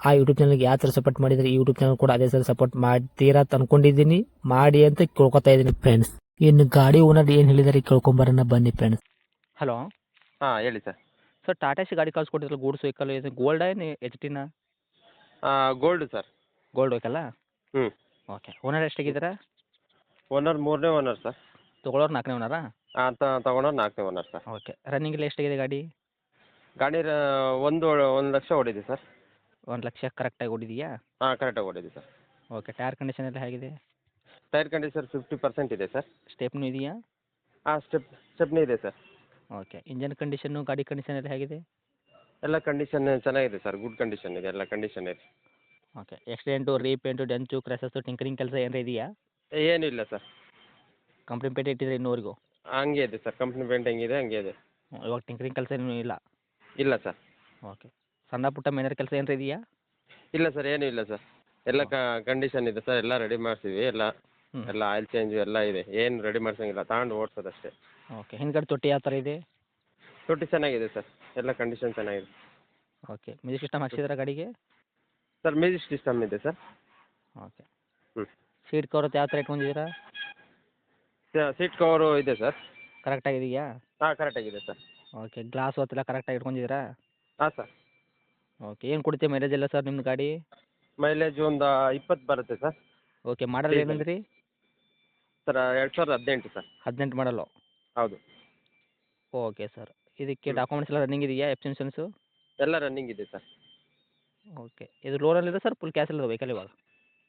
ಆ ಯೂಟ್ಯೂಬ್ ಚಾನಲ್ಗೆ ಯಾವ ಥರ ಸಪೋರ್ಟ್ ಮಾಡಿದರೆ ಈ ಯೂಟ್ಯೂಬ್ ಚಾನಲ್ ಕೂಡ ಅದೇ ಥರ ಸಪೋರ್ಟ್ ಮಾಡ್ತೀರಾ ಅಂತ ಅನ್ಕೊಂಡಿದ್ದೀನಿ. ಮಾಡಿ ಅಂತ ಕೇಳ್ಕೊತಾ ಇದ್ದೀನಿ ಫ್ರೆಂಡ್ಸ್ ಇನ್ನು ಗಾಡಿ ಓನರ್ ಏನು ಹೇಳಿದಾರೆ ಕೇಳ್ಕೊಂಬರೋಣ ಬನ್ನಿ ಫ್ರೆಂಡ್ಸ್ ಹಲೋ ಹಾಂ ಹೇಳಿ ಸರ್ ಸರ್ ಟಾಟಾ ಸಿ ಗಾಡಿ ಕಳ್ಸಿಕೊಟ್ಟಿದ್ರಲ್ಲ ಗೂಡ್ಸ್ ವೆಹಿಕಲ್ ಇದು ಗೋಲ್ಡ್ ಏನು ಎಚ್ ಟಿನ ಗೋಲ್ಡ್ ಸರ್ ಗೋಲ್ಡ್ ವೆಹಿಕಲ್ಲ ಹ್ಞೂ ಓಕೆ ಓನರ್ ಎಷ್ಟಾಗಿದ್ದೀರಾ ಓನರ್ ಮೂರನೇ ಓನರ್ ಸರ್ ತೊಗೊಳೋರು ನಾಲ್ಕನೇ ಓನರಾ ಹಾಂ ತೊಗೊಂಡವ್ರು ನಾಲ್ಕನೇ ಓನರ್ ಸರ್ ಓಕೆ ರನ್ನಿಂಗ್ ಎಲ್ಲ ಎಷ್ಟಾಗಿದೆ ಗಾಡಿ? ಗಾಡಿ ರ- ಒಂದು ಒಂದು ಲಕ್ಷ ಹೊಡಿದೆ ಸರ್ ಒಂದು ಲಕ್ಷ ಕರೆಕ್ಟಾಗಿ ಹೊಡಿದೆಯಾ ಹಾಂ ಕರೆಕ್ಟಾಗಿ ಹೊಡಿದೆ ಸರ್. ಓಕೆ ಟೈರ್ ಕಂಡೀಷನ್ ಎಲ್ಲ ಹೇಗಿದೆ? ಟೈರ್ ಕಂಡೀಷನ್ ಫಿಫ್ಟಿ ಪರ್ಸೆಂಟ್ ಇದೆ ಸರ್. ಸ್ಟೆಪ್ನು ಇದೆಯಾ? ಹಾಂ ಸ್ಟೆಪ್ ಸ್ಟೆಪ್ನು ಇದೆ ಸರ್. ಓಕೆ ಇಂಜನ್ ಕಂಡೀಷನ್ನು ಗಾಡಿ ಕಂಡೀಷನ್ ಎಲ್ಲ ಹೇಗಿದೆ? ಎಲ್ಲ ಕಂಡೀಷನ್ ಚೆನ್ನಾಗಿದೆ ಸರ್ ಗುಡ್ ಕಂಡೀಷನ್ ಇದೆ ಎಲ್ಲ ಕಂಡೀಷನ್ ಇದೆ. Okay accident repaint dent creases tinkering ಕೆಲಸ ಏನಾರ ಇದೆಯಾ? ಏನೂ ಇಲ್ಲ ಸರ್. ಕಂಪ್ನಿ ಪೇಂಟ್ ಇಟ್ಟಿದ್ರೆ ಇನ್ನೂವರೆಗೂ? ಹಂಗೆ ಇದೆ ಸರ್ ಕಂಪ್ನಿ ಪೇಂಟ್ ಹೆಂಗಿದೆ ಹಂಗೆ ಇದೆ. ಇವಾಗ ಟಿಂಕರಿಂಗ್ ಕೆಲಸ ಏನೂ ಇಲ್ಲ? ಇಲ್ಲ ಸರ್. ಓಕೆ ಸಣ್ಣ ಪುಟ್ಟ ಮೇನರ್ ಕೆಲಸ ಏನಾರ ಇದೆಯಾ? ಇಲ್ಲ ಸರ್ ಏನೂ ಇಲ್ಲ ಸರ್ ಎಲ್ಲ ಕಂಡೀಷನ್ ಇದೆ ಸರ್ ಎಲ್ಲ ರೆಡಿ ಮಾಡ್ತೀವಿ ಎಲ್ಲ. ಎಲ್ಲ ಆಯಿಲ್ ಚೇಂಜ್ ಎಲ್ಲ ಇದೆ. ಏನು ರೆಡಿ ಮಾಡ್ಸಂಗಿಲ್ಲ ತಗೊಂಡು ಓಡಿಸೋದಷ್ಟೇ. ಓಕೆ ಹಿಂದ್ಗಡೆ ತೊಟ್ಟಿ ಯಾವ ಥರ ಇದೆ? ತೊಟ್ಟಿ ಚೆನ್ನಾಗಿದೆ ಸರ್ ಎಲ್ಲ ಕಂಡೀಷನ್ ಚೆನ್ನಾಗಿದೆ. ಓಕೆ ಮ್ಯೂಸಿಕ್ ಸಿಸ್ಟಮ್ ಹಾಕ್ಸಿದ್ರೆ ಗಾಡಿಗೆ? ಸರ್ ಮ್ಯೂಸಿಕ್ ಸಿಸ್ಟಮ್ ಇದೆ ಸರ್ ಓಕೆ ಹ್ಞೂ ಸೀಟ್ ಕವರ್ ಯಾವ ಥರ ಇಟ್ಕೊಂಡಿದ್ದೀರಾ? ಸೀಟ್ ಕವರು ಇದೆ ಸರ್ ಕರೆಕ್ಟಾಗಿದೆಯಾ ಹಾಂ ಕರೆಕ್ಟಾಗಿದೆ ಸರ್ ಓಕೆ ಗ್ಲಾಸ್ ಹೊತ್ತೆಲ್ಲ ಕರೆಕ್ಟಾಗಿ ಇಟ್ಕೊಂಡಿದ್ದೀರಾ? ಹಾಂ ಸರ್ ಓಕೆ ಏನು ಕೊಡುತ್ತೆ ಮೈಲೇಜ್ ಎಲ್ಲ ಸರ್ ನಿಮ್ಮ ಗಾಡಿ? ಮೈಲೇಜ್ ಒಂದು ಇಪ್ಪತ್ತು ಬರುತ್ತೆ ಸರ್ ಓಕೆ ಮಾಡಲ್ Diesel. ಏನಂದ್ರಿ? ಸರ್ ಎರಡು ಸಾವಿರದ ಹದಿನೆಂಟು ಸರ್ ಹದಿನೆಂಟು ಮಾಡಲು ಹೌದು. ಓಕೆ ಸರ್ ಇದಕ್ಕೆ ಹ್ಮ್. ಡಾಕ್ಯುಮೆಂಟ್ಸ್ ಎಲ್ಲ ರನ್ನಿಂಗ್ ಇದೆಯಾ ಎಫ್ ಇನ್ಶೂರೆನ್ಸು ಎಲ್ಲ ರನ್ನಿಂಗ್ ಇದೆ ಸರ್ ಓಕೆ ಇದು ಲೋನಲ್ಲಿದೆ ಸರ್ ಫುಲ್ ಕ್ಯಾಶ್ ಇಲ್ಲ ವೆಹಿಕಲ್ ಇವಾಗ?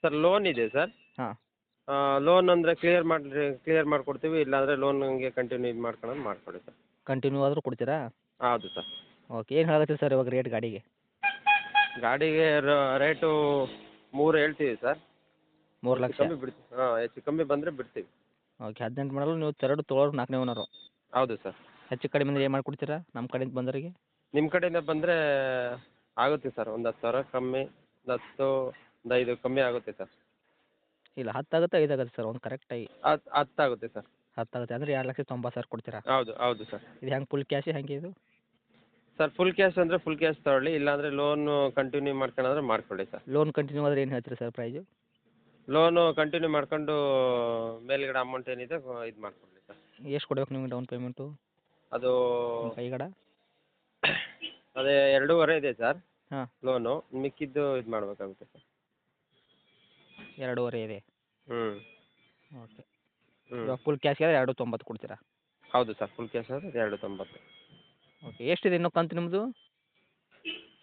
ಸರ್ ಲೋನ್ ಇದೆ ಸರ್ ಹಾಂ. ಲೋನ್ ಅಂದರೆ ಕ್ಲಿಯರ್ ಮಾಡಿ ಕ್ಲಿಯರ್ ಮಾಡಿಕೊಡ್ತೀವಿ ಇಲ್ಲಾಂದರೆ ಲೋನ್ ಹಂಗೆ ಕಂಟಿನ್ಯೂ ಇದು ಮಾಡ್ಕೊಳೋದು ಮಾಡಿಕೊಡಿ ಸರ್ ಕಂಟಿನ್ಯೂ ಆದರೂ ಕೊಡ್ತೀರಾ? ಹೌದು ಸರ್ ಓಕೆ ಏನು ಹೇಳತ್ತೀರಿ ಸರ್ ಇವಾಗ ರೇಟ್ ಗಾಡಿಗೆ? ಗಾಡಿಗೆ ರೇಟು ಮೂರು ಹೇಳ್ತೀವಿ ಸರ್. ಮೂರು ಲಕ್ಷ. ಕಮ್ಮಿ ಬಿಡ್ತೀವಿ. ಹಾಂ ಹೆಚ್ಚು ಕಮ್ಮಿ ಬಂದರೆ ಬಿಡ್ತೀವಿ. ಓಕೆ ಹದಿನೆಂಟು ಮಾಡಲು ನೀವು ಎರಡು ತೊಗೊಳೋರು ನಾಲ್ಕನೇ ಓನರು ಹೌದು ಸರ್. ಹೆಚ್ಚು ಕಡಿಮೆ ಏನು ಮಾಡಿಕೊಡ್ತೀರಾ? ನಮ್ಮ ಕಡೆಯಿಂದ ಬಂದವರಿಗೆ? ನಿಮ್ಮ ಕಡೆಯಿಂದ ಬಂದರೆ ಆಗುತ್ತೆ ಸರ್. ಒಂದು ಹತ್ತು ಸಾವಿರ ಕಮ್ಮಿ ಒಂದು ಹತ್ತು ಒಂದು ಐದು ಕಮ್ಮಿ ಆಗುತ್ತೆ ಸರ್. ಇಲ್ಲ ಹತ್ತು ಆಗುತ್ತೆ ಐದು ಆಗುತ್ತೆ ಸರ್? ಒಂದು ಕರೆಕ್ಟಾಗಿ ಹತ್ತು ಹತ್ತು ಆಗುತ್ತೆ ಸರ್. ಹತ್ತು ಆಗುತ್ತೆ. ಅಂದರೆ ಎರಡು ಲಕ್ಷ ತೊಂಬತ್ತು ಸಾವಿರ ಕೊಡ್ತೀರಾ? ಹೌದು ಹೌದು ಸರ್. ಇದು ಹೆಂಗೆ ಫುಲ್ ಕ್ಯಾಶ್ ಹೆಂಗೆ ಇದು? ಸರ್ ಫುಲ್ ಕ್ಯಾಶ್ ಅಂದರೆ ಫುಲ್ ಕ್ಯಾಶ್ ತಗೊಳ್ಳಿ ಇಲ್ಲಾಂದರೆ ಲೋನು ಕಂಟಿನ್ಯೂ ಮಾಡ್ಕೊಂಡ್ರೆ ಮಾಡ್ಕೊಳ್ಳಿ ಸರ್. ಲೋನ್ ಕಂಟಿನ್ಯೂ ಆದರೆ ಏನು ಹೇಳ್ತೀರಿ ಸರ್ ಪ್ರೈಸು ಲೋನು ಕಂಟಿನ್ಯೂ ಮಾಡ್ಕೊಂಡು ಮೇಲ್ಗಡೆ ಅಮೌಂಟ್ ಏನಿದೆ ಇದು ಮಾಡ್ಕೊಳ್ಳಿ ಸರ್. ಎಷ್ಟು ಕೊಡ್ಬೇಕು ನಿಮಗೆ ಡೌನ್ ಪೇಮೆಂಟು ಅದು ಕೈಗಡ? ಅದೇ ಎರಡೂವರೆ ಇದೆ ಸರ್. ಹಾಂ. ಲೋನು ಮಿಕ್ಕಿದ್ದು ಇದು ಮಾಡಬೇಕಾಗುತ್ತೆ ಸರ್. ಎರಡೂವರೆ ಇದೆ. ಹ್ಞೂ ಓಕೆ ಹ್ಞೂ ಫುಲ್ ಕ್ಯಾಶ್ ಆದರೆ ಎರಡು ತೊಂಬತ್ತು ಕೊಡ್ತೀರಾ? ಹೌದು ಸರ್ ಫುಲ್ ಕ್ಯಾಶ್ ಆದರೆ ಎರಡು ತೊಂಬತ್ತು ಓಕೆ ಎಷ್ಟಿದೆ ಇನ್ನೂ ಕಂತು ನಿಮ್ಮದು?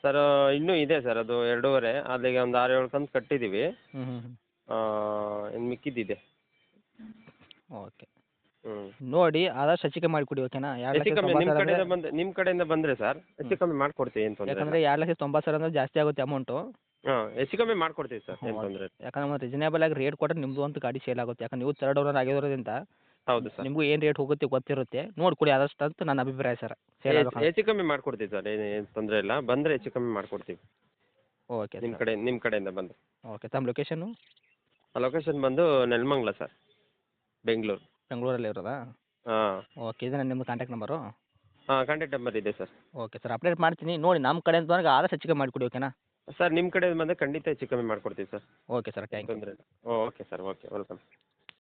ಸರ್ ಇನ್ನೂ ಇದೆ ಸರ್ ಅದು ಎರಡೂವರೆ ಅಲ್ಲಿಗೆ ಒಂದು ಆರು ಏಳು ಕಂತು ಕಟ್ಟಿದ್ದೀವಿ. ಹ್ಞೂ ಹ್ಞೂ ಹ್ಞೂ ಇನ್ನು ಮಿಕ್ಕಿದ್ದಿದೆ. ಓಕೆ ಹ್ಞೂ ನೋಡಿ ಆದಷ್ಟು ಹೆಚ್ಚಿಗೆ ಮಾಡಿಕೊಡಿ ಓಕೆನಾ ಎರಡು ಹೆಚ್ಚು ಲಕ್ಷ ಕಮ್ಮಿ ನಿಮ್ಮ ತೊಂಬತ್ತು ಸಾವಿರ ಕಡೆಯಿಂದ ಅಂದರೆ ಬಂದು ನಿಮ್ಮ ಕಡೆಯಿಂದ ಬಂದರೆ ಸರ್ ಹೆಚ್ಚು ಕಮ್ಮಿ ಮಾಡಿಕೊಡ್ತೀವಿ ಏನು ತೊಂದರೆ ಯಾಕಂದರೆ ಎರಡು ಲಕ್ಷ ತೊಂಬತ್ತು ಸಾವಿರ ಅಂದರೆ ಜಾಸ್ತಿ ಆಗುತ್ತೆ ಅಮೌಂಟು ಹಾಂ ಹೆಚ್ಚು ಕಮ್ಮಿ ಮಾಡಿಕೊಡ್ತೀವಿ ಸರ್ ಏನು ಹ್ಮ್, ತೊಂದರೆ ಯಾಕಂದ್ರೆ ಮತ್ತೆ ರೀಸನೇಬಲ್ ಆಗಿ ರೇಟ್ ಕೊಟ್ಟರೆ ನಿಮ್ಮದು ಅಂತ ಗಾಡಿ ಸೇಲ್ ಆಗುತ್ತೆ. ಯಾಕಂದ್ರೆ ನೀವು ತರ್ಡ್ ಓನರ್ ಆಗಿರೋದ್ರಿಂದ ಹೌದು ಸರ್. ನಿಮಗೂ ಏನು ರೇಟ್ ಹೋಗುತ್ತೆ ಗೊತ್ತಿರುತ್ತೆ. ನೋಡ್ಕೊಡಿ ಆದಷ್ಟು ಅಂತ ನನ್ನ ಅಭಿಪ್ರಾಯ ಸರ್. ಸೇಲ್ ಹೆಚ್ಚು ಹೆಚ್ಚು ಕಮ್ಮಿ ಮಾಡ್ಕೊಡ್ತೀವಿ ಸರ್. ಏನು ಏನು ತೊಂದರೆ ಇಲ್ಲ. ಬಂದರೆ ಹೆಚ್ಚು ಕಮ್ಮಿ ಮಾಡ್ಕೊಡ್ತೀವಿ. ಓಕೆ ನಿಮ್ಮ ಕಡೆ ನಿಮ್ಮ ಕಡೆಯಿಂದ ಬಂದು ಓಕೆ ತಮ್ಮ ಲೊಕೇಶನ್ನು ಲೊಕೇಶನ್ ಬಂದು ನೆಲಮಂಗ್ಲ ಸರ್. ಬೆಂಗಳೂರು. ಬೆಂಗಳೂರಲ್ಲಿ ಇರೋದಾ? ಹಾಂ. ಓಕೆ ಇದೆ ನಿಮ್ಮ ಕಾಂಟ್ಯಾಕ್ಟ್ ನಂಬರು ಹಾಂ ಕಾಂಟ್ಯಾಕ್ಟ್ ನಂಬರ್ ಇದೆ ಸರ್. ಓಕೆ ಸರ್ ಅಪ್ಡೇಟ್ ಮಾಡ್ತೀನಿ. ನೋಡಿ ನಮ್ಮ ಕಡೆಯಿಂದ ಬಂದಾಗ ಆದಷ್ಟು ಹೆಚ್ಚಿಗೆ ಮಾಡಿಕೊಡಿ ಓಕೆನಾ ಸರ್ ನಿಮ್ಮ ಕಡೆಯಿಂದ ಬಂದರೆ ಖಂಡಿತ ಹೆಚ್ಚು ಕಮ್ಮಿ ಮಾಡಿಕೊಡ್ತೀವಿ sir. Okay sir thank you ತೊಂದರೆ ಇಲ್ಲ. Okay sir okay welcome